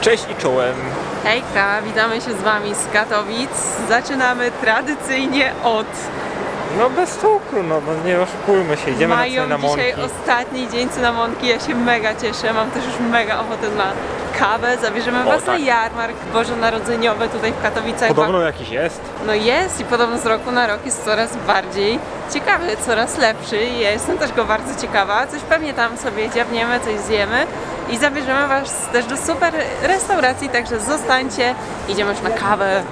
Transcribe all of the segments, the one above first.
Cześć i czołem. Hejka, witamy się z Wami z Katowic. Zaczynamy tradycyjnie od No bez cukru, no, no nie oszukujmy się, idziemy mają na cynamonki. dzisiaj ostatni dzień cynamonki. Ja się mega cieszę, mam też już mega ochotę na kawę. Zabierzemy O, Was na tak. jarmark bożonarodzeniowy tutaj w Katowicach. Podobno jakiś jest. No jest i podobno z roku na rok jest coraz bardziej ciekawy, coraz lepszy. Ja jestem też go bardzo ciekawa. Coś pewnie tam sobie dziawniemy, coś zjemy i zabierzemy Was też do super restauracji, także zostańcie. Idziemy już na kawę.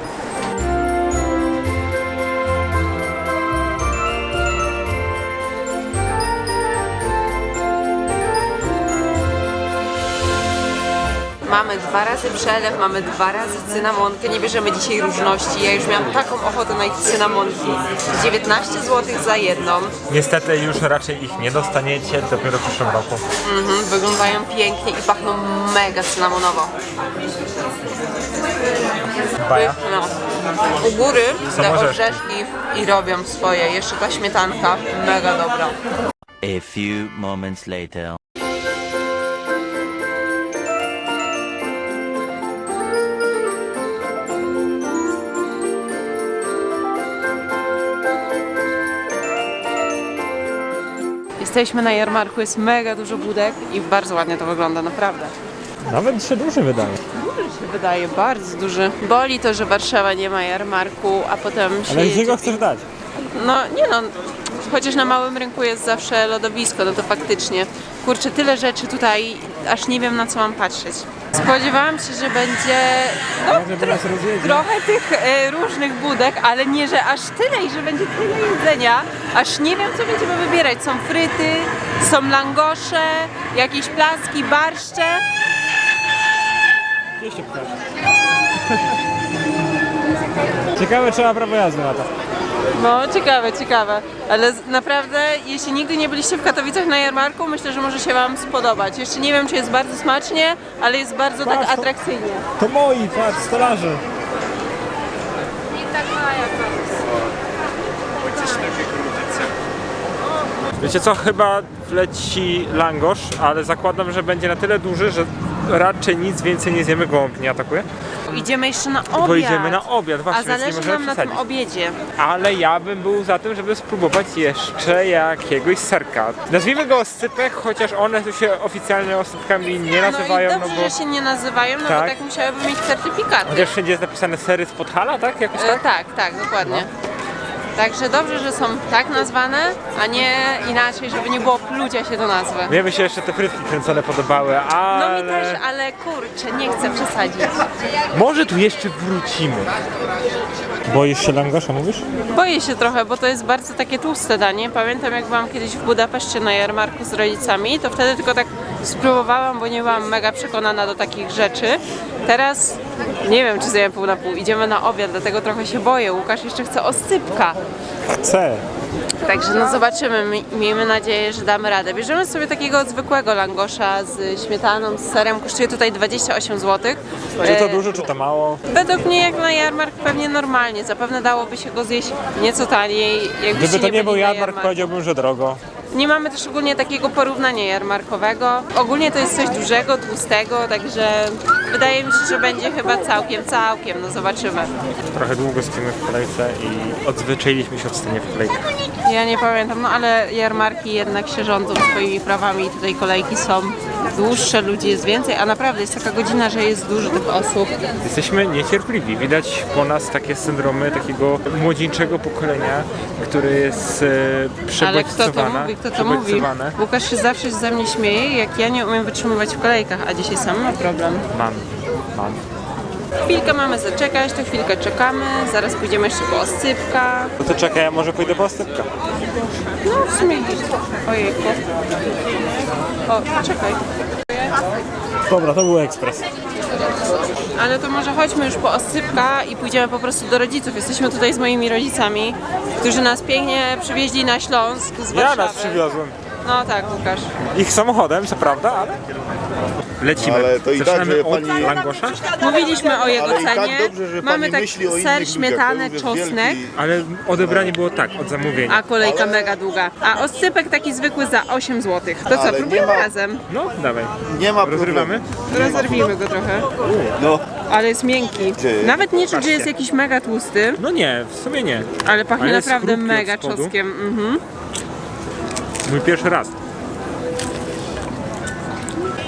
Mamy dwa razy przelew, mamy dwa razy cynamonkę, nie bierzemy dzisiaj różności. Ja już miałam taką ochotę na ich cynamonki. 19 zł za jedną. Niestety już raczej ich nie dostaniecie dopiero w przyszłym roku. Mhm, wyglądają pięknie i pachną mega cynamonowo. Baja. No. U góry Są te orzeszki. orzeszki i robią swoje. Jeszcze ta śmietanka, mega dobra. A few moments later. Jesteśmy na jarmarku, jest mega dużo budek i bardzo ładnie to wygląda, naprawdę. Nawet się duży wydaje. Duży się wydaje, bardzo duży. Boli to, że Warszawa nie ma jarmarku, a potem się Ale gdzie go chcesz dać? No nie no, chociaż na małym rynku jest zawsze lodowisko, no to faktycznie. Kurczę, tyle rzeczy tutaj, aż nie wiem na co mam patrzeć. Spodziewałam się, że będzie no, rozjedzie. trochę tych e, różnych budek, ale nie, że aż tyle i że będzie tyle jedzenia, aż nie wiem co będziemy wybierać. Są fryty, są langosze, jakieś placki, barszcze. Ciekawe, czy ma prawo jazdy na to. No, ciekawe, ciekawe. Ale z- naprawdę, jeśli nigdy nie byliście w Katowicach na jarmarku, myślę, że może się Wam spodobać. Jeszcze nie wiem, czy jest bardzo smacznie, ale jest bardzo tak atrakcyjnie. To moi, patrz, stolarzy. I tak ma Wiecie co, chyba wleci langosz, ale zakładam, że będzie na tyle duży, że raczej nic więcej nie zjemy, gołąb nie atakuje. Idziemy jeszcze na obiad. Bo idziemy na obiad, A właśnie, więc nie zależy możemy nam na przesadzić. tym obiedzie. Ale ja bym był za tym, żeby spróbować jeszcze jakiegoś serka. Nazwijmy go oscypek, chociaż one tu się oficjalnie oscypkami nie nazywają, no i no, dobrze, bo... że się nie nazywają, no Tak. bo tak musiałyby mieć certyfikaty. Chociaż wszędzie jest napisane sery z Podhala, tak? Jakoś E, tak? tak, tak, dokładnie. Także dobrze, że są tak nazwane, a nie inaczej, żeby nie było plucia się do nazwy. Mnie by się jeszcze te frytki kręcone podobały, No ale... mi też, ale kurczę, nie chcę przesadzić. Może tu jeszcze wrócimy. Boisz się langosza, mówisz? Boję się trochę, bo to jest bardzo takie tłuste danie. Pamiętam jak byłam kiedyś w Budapeszcie na jarmarku z rodzicami, to wtedy tylko tak spróbowałam, bo nie byłam mega przekonana do takich rzeczy. Teraz nie wiem, czy zjem pół na pół. Idziemy na obiad, dlatego trochę się boję. Łukasz jeszcze chce oscypka. Chcę. Także no zobaczymy. Mi- Miejmy nadzieję, że damy radę. Bierzemy sobie takiego zwykłego langosza z śmietaną, z serem. Kosztuje tutaj 28 zł. Czy to dużo, czy to mało? Według mnie jak na jarmark pewnie normalnie. Zapewne dałoby się go zjeść nieco taniej. Jakbyście Gdyby to nie był byli na jarmark, powiedziałbym, że drogo. Nie mamy też ogólnie takiego porównania jarmarkowego. Ogólnie to jest coś dużego, tłustego, także wydaje mi się, że będzie chyba całkiem, całkiem. No zobaczymy. Trochę długo stoimy w kolejce i odzwyczailiśmy się od stania w kolejkach. Ja nie pamiętam, no ale jarmarki jednak się rządzą swoimi prawami i tutaj kolejki są dłuższe, ludzi jest więcej, a naprawdę jest taka godzina, że jest dużo tych osób. Jesteśmy niecierpliwi. Widać po nas takie syndromy takiego młodzieńczego pokolenia, które jest e, Ale kto to mówi, kto to mówi? przebodźcowane. Łukasz się zawsze ze mnie śmieje, jak ja nie umiem wytrzymywać w kolejkach, a dzisiaj sam ma problem. Mam, mam. Chwilkę mamy zaczekać, to chwilkę czekamy, zaraz pójdziemy jeszcze po oscypka. No to czekaj, ja może pójdę po ostypka. No w sumie Ojejku. O, czekaj. Dobra, to był ekspres. Ale to może chodźmy już po oscypka i pójdziemy po prostu do rodziców. Jesteśmy tutaj z moimi rodzicami, którzy nas pięknie przywieźli na Śląsk z Ja Warszawy. nas przywiozłem. No tak, Łukasz. Ich samochodem, co prawda, ale Lecimy. Ale to i tak, Zaczynamy że od pani- langosza? Mówiliśmy o jego Ale i tak cenie. dobrze, że Mamy pani tak myśli o innych ser, ludziach, śmietanę, to już jest czosnek, wielki- Ale odebranie było tak, od zamówienia. a kolejka mega długa. A oscypek taki zwykły za 8 zł. To co, Ale nie próbujemy ma- razem. No, dawaj. Nie ma Rozrywamy? problemu. Rozerwijmy go trochę. No, Ale jest miękki. Gdzie? Nawet nie czuć, że jest jakiś mega tłusty, No nie, w sumie nie. ale pachnie Ale jest naprawdę chrupki od mega spodu. czosnkiem. Mhm. Mój pierwszy raz.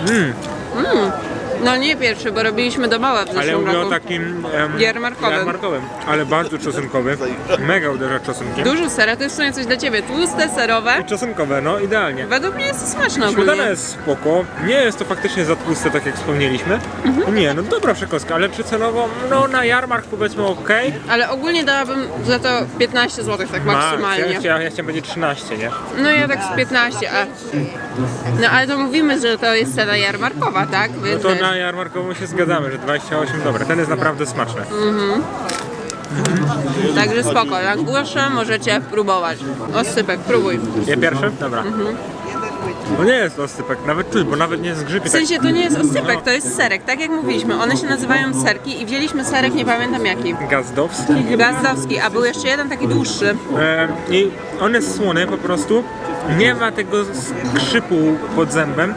음. 음. No nie pierwszy, bo robiliśmy do mała w Ale ja zeszłym mówię o roku. takim... em, Jarmarkowym. jarmarkowym. Ale bardzo czosnkowy. Mega uderza czosnkiem. Dużo sera, to jest w sumie coś dla Ciebie. Tłuste, serowe. I czosnkowe, no idealnie. Według mnie jest to smaczne Śmietana ogólnie. jest spoko, nie jest to faktycznie za tłuste, tak jak wspomnieliśmy. Mhm. Nie, no dobra przekąska, ale czy cenowo, no na jarmark powiedzmy ok. Ale ogólnie dałabym za to 15 zł tak Ja, maksymalnie. chciałem, ja chciałem powiedzieć 13, nie? No ja tak z 15, a... No ale to mówimy, że to jest cena jarmarkowa, tak? No Więc to wiesz. na jarmarkową się zgadzamy, że 28, dobra, ten jest naprawdę smaczny. Także spoko, langusze możecie próbować. Oscypek, próbuj. Ja pierwszy? Dobra. Mhm. No nie jest osypek, nawet czuć, bo nawet nie zgrzypie. W sensie to nie jest oscypek, to jest serek, tak jak mówiliśmy. One się nazywają serki i wzięliśmy serek, nie pamiętam jaki. Tak gazdowski. Gazdowski, a był jeszcze jeden taki dłuższy. E, I on jest słony po prostu. Nie ma tego skrzypu pod zębem.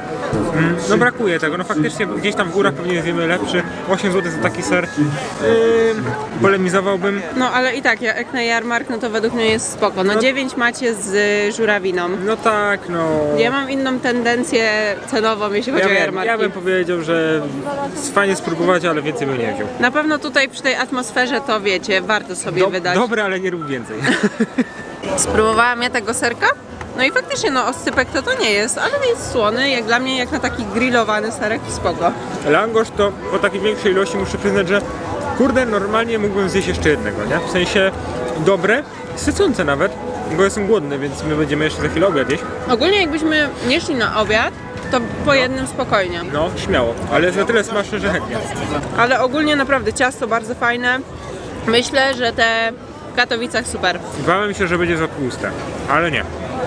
Mm, No brakuje tego, no faktycznie gdzieś tam w górach pewnie zjemy lepszy. 8 zł za taki ser. Yy, polemizowałbym. No ale i tak, jak na jarmark, no to według mnie jest spoko. No 9 macie z y, żurawiną. No tak, no. Ja mam inną tendencję cenową, jeśli chodzi Ja, o jarmarki. ja bym powiedział, że fajnie spróbować, ale więcej bym nie wziął. Na pewno tutaj przy tej atmosferze to wiecie, warto sobie wydać. Dobre, ale nie rób więcej. Spróbowałam ja tego serka. No i faktycznie, no oscypek to to nie jest, ale jest słony, jak dla mnie, jak na taki grillowany serek, spoko. Langosz to po takiej większej ilości muszę przyznać, że kurde, normalnie mógłbym zjeść jeszcze jednego, nie? W sensie dobre, sycące nawet, bo jestem głodny, więc my będziemy jeszcze za chwilę obiad jeść. Ogólnie jakbyśmy nie szli na obiad, to po jednym spokojnie. No, śmiało, ale jest na tyle smaczne, że chętnie. Ale ogólnie naprawdę ciasto bardzo fajne. Myślę, że te w Katowicach super. Bałem się, że będzie za tłuste, ale nie.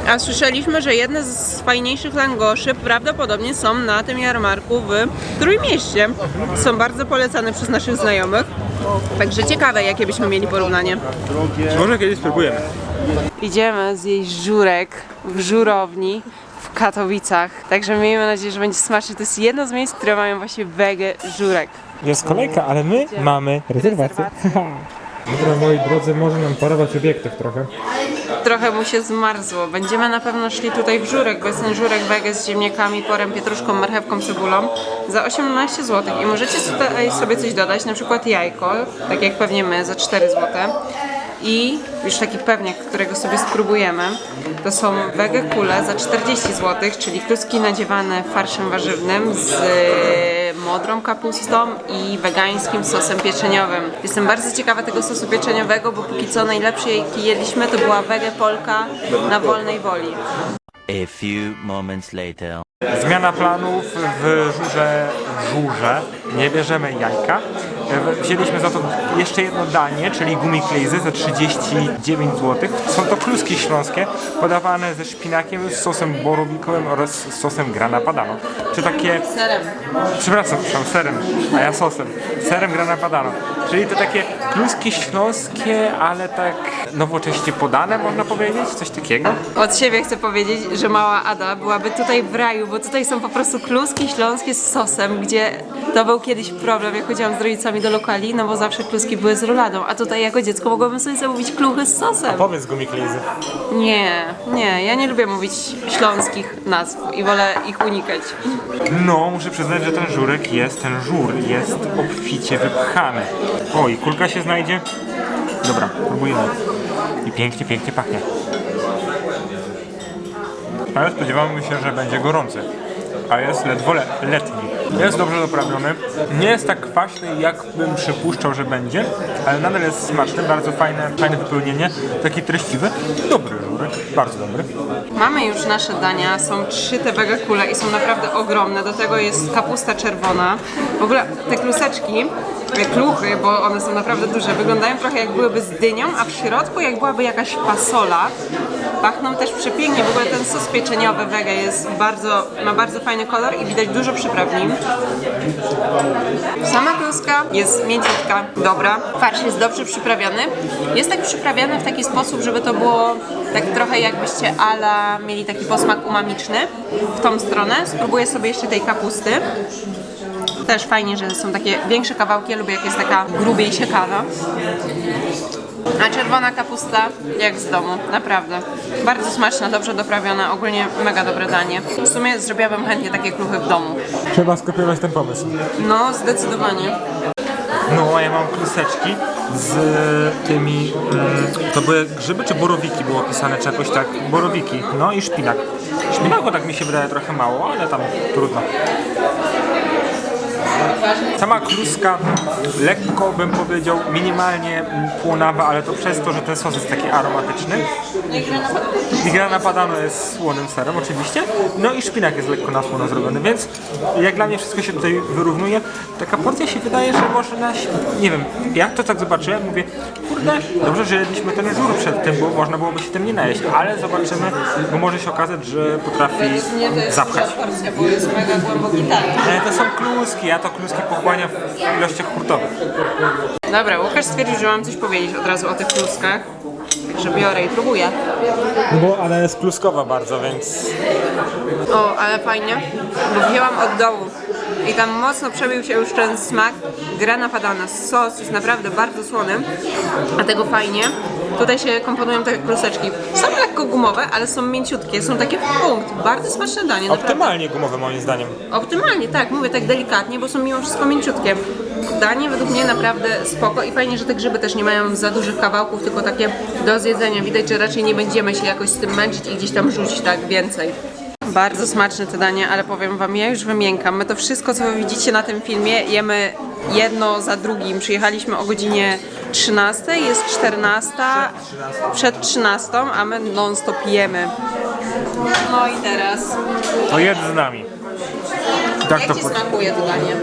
A słyszeliśmy, że jedne z fajniejszych langoszy prawdopodobnie są na tym jarmarku w Trójmieście. Są bardzo polecane przez naszych znajomych. Także ciekawe, jakie byśmy mieli porównanie. Może kiedyś spróbujemy. Idziemy zjeść żurek w żurowni w Katowicach. Także miejmy nadzieję, że będzie smaczny. To jest jedno z miejsc, które mają właśnie wege żurek. Jest kolejka, ale my mamy rezerwację. Dobra, moi drodzy, może nam parować obiektów trochę. Trochę mu się zmarzło. Będziemy na pewno szli tutaj w żurek, bo jest ten żurek wege z ziemniakami, porem, pietruszką, marchewką, cebulą za 18 zł. I możecie tutaj sobie coś dodać, na przykład jajko, tak jak pewnie my, za 4 zł. I już taki pewniak, którego sobie spróbujemy, to są wege kule za 40 zł, czyli kluski nadziewane farszem warzywnym z modrą kapustą i wegańskim sosem pieczeniowym. Jestem bardzo ciekawa tego sosu pieczeniowego, bo póki co najlepszy jaki jedliśmy to była wege polka na wolnej woli. A few moments later. Zmiana planów w żurze żurze. Nie bierzemy jajka. E, Wzięliśmy za to jeszcze jedno danie, czyli gumiklejzy za 39 zł. Są to kluski śląskie, podawane ze szpinakiem, z sosem borowikowym oraz z sosem grana padano. Czy takie Serem. Przepraszam, przepraszam, serem, a ja sosem. Serem grana padano. Czyli to takie kluski śląskie, ale tak nowocześnie podane, można powiedzieć? Coś takiego? Od siebie chcę powiedzieć, że mała Ada byłaby tutaj w raju, bo tutaj są po prostu kluski śląskie z sosem, gdzie to był kiedyś problem, jak chodziłam z rodzicami do lokali, no bo zawsze kluski były z roladą, a tutaj jako dziecko mogłabym sobie zamówić kluchy z sosem. Powiedz gumiklejzy. Nie, nie, ja nie lubię mówić śląskich nazw i wolę ich unikać. No, muszę przyznać, że ten żurek jest, ten żur jest obficie wypchany. O, i kulka się znajdzie? Dobra, próbujemy. I pięknie, pięknie pachnie. Ale spodziewamy się, że będzie gorący. A jest ledwo le letni. Jest dobrze doprawiony. Nie jest tak kwaśny, jak bym przypuszczał, że będzie, ale nadal jest smaczny, bardzo fajne, fajne wypełnienie, takie treściwe. Dobry żur. dobry, bardzo dobry. Mamy już nasze dania, są trzy te wege kule i są naprawdę ogromne. Do tego jest kapusta czerwona. W ogóle te kluseczki, kluchy, bo one są naprawdę duże, wyglądają trochę jak byłyby z dynią, a w środku jak byłaby jakaś fasola. Pachną też przepięknie. W ogóle ten sos pieczeniowy wege jest bardzo, ma bardzo fajny kolor i widać dużo przypraw nim. Sama kluska jest mięciutka, dobra. Farsz jest dobrze przyprawiony. Jest tak przyprawiany w taki sposób, żeby to było tak trochę jakbyście ala mieli taki posmak umamiczny w tą stronę. Spróbuję sobie jeszcze tej kapusty. Też fajnie, że są takie większe kawałki. Ja lubię jak jest taka grubiej siekana. A czerwona kapusta jak z domu, naprawdę. Bardzo smaczna, dobrze doprawiona, ogólnie mega dobre danie. W sumie zrobiłabym chętnie takie kluchy w domu. Trzeba skopiować ten pomysł. No, zdecydowanie. No, a ja mam kluseczki z tymi, mm, to były grzyby czy borowiki było pisane, czy jakoś tak, borowiki, no i szpinak. Szpinaku tak mi się wydaje trochę mało, ale tam trudno. Sama kluska lekko bym powiedział minimalnie płonawa, ale to przez to, że ten sos jest taki aromatyczny. I padano jest słonym serem oczywiście. No i szpinak jest lekko na słono zrobiony, więc jak dla mnie wszystko się tutaj wyrównuje. Taka porcja się wydaje, że może na... Nie wiem, ja to tak zobaczyłem, mówię, kurde, dobrze, że jedliśmy ten żur przed tym, bo można byłoby się tym nie najeść, ale zobaczymy, bo może się okazać, że potrafi zapchać. duża porcja, bo jest mega głęboki tak. Ale to są kluski, ja to kluski pochłaniam w ilościach hurtowych. Dobra, Łukasz stwierdził, że mam coś powiedzieć od razu o tych kluskach. Także biorę i próbuję. No bo ona jest kluskowa bardzo, więc O, ale fajnie, bo wzięłam od dołu i tam mocno przebił się już ten smak. Grana padana, sos jest naprawdę bardzo słony, a tego fajnie. Tutaj się komponują te kluseczki. Są lekko gumowe, ale są mięciutkie, są takie w punkt. Bardzo smaczne danie, naprawdę. optymalnie gumowe moim zdaniem. Optymalnie, tak, mówię tak delikatnie, bo są mimo wszystko mięciutkie. Danie według mnie naprawdę spoko i fajnie, że te grzyby też nie mają za dużych kawałków, tylko takie do zjedzenia. Widać, że raczej nie będziemy się jakoś z tym męczyć i gdzieś tam rzucić tak więcej. Bardzo smaczne te danie, ale powiem wam, ja już wymiękam. My to wszystko, co wy widzicie na tym filmie, jemy jedno za drugim. Przyjechaliśmy o godzinie 13, jest 14, przed 13, a my non-stop jemy. No i teraz, To jedz z nami. Tak jak to ci po... smakuje to danie?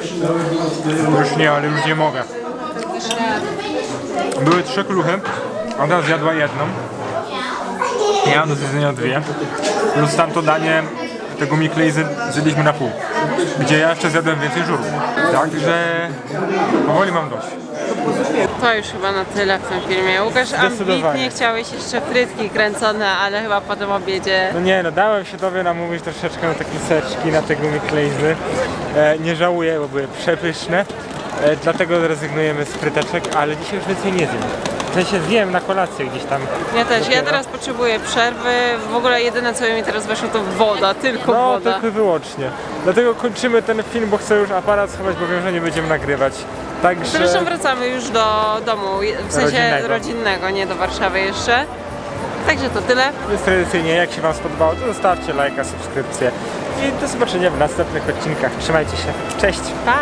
Już nie, ale już nie mogę. Były trzy kluchy, ona zjadła jedną. Ja mam do zjedzenia dwie. Plus tamto danie tego miklejzy zjedliśmy na pół. Gdzie ja jeszcze zjadłem więcej żurów. Także powoli mam dość. To już chyba na tyle w tym filmie. Łukasz, ambitnie chciałeś jeszcze frytki kręcone, ale chyba po tym obiedzie No nie, no dałem się tobie namówić troszeczkę na te kluseczki, na te gumiklejzy. E, nie żałuję, bo były przepyszne. E, dlatego rezygnujemy z fryteczek, ale dzisiaj już więcej nie zjem. W sensie zjem na kolację gdzieś tam. Ja też, ja teraz potrzebuję przerwy. W ogóle jedyne co mi teraz weszło to woda, tylko No, woda. tylko i wyłącznie. Dlatego kończymy ten film, bo chcę już aparat schować, bo wiem, że nie będziemy nagrywać. Także... Zresztą wracamy już do domu, w sensie Rodzinnego. rodzinnego, nie do Warszawy jeszcze. Także to tyle. Jest tradycyjnie, jak się Wam spodobało, to zostawcie lajka, subskrypcję i do zobaczenia w następnych odcinkach. Trzymajcie się. Cześć! Pa!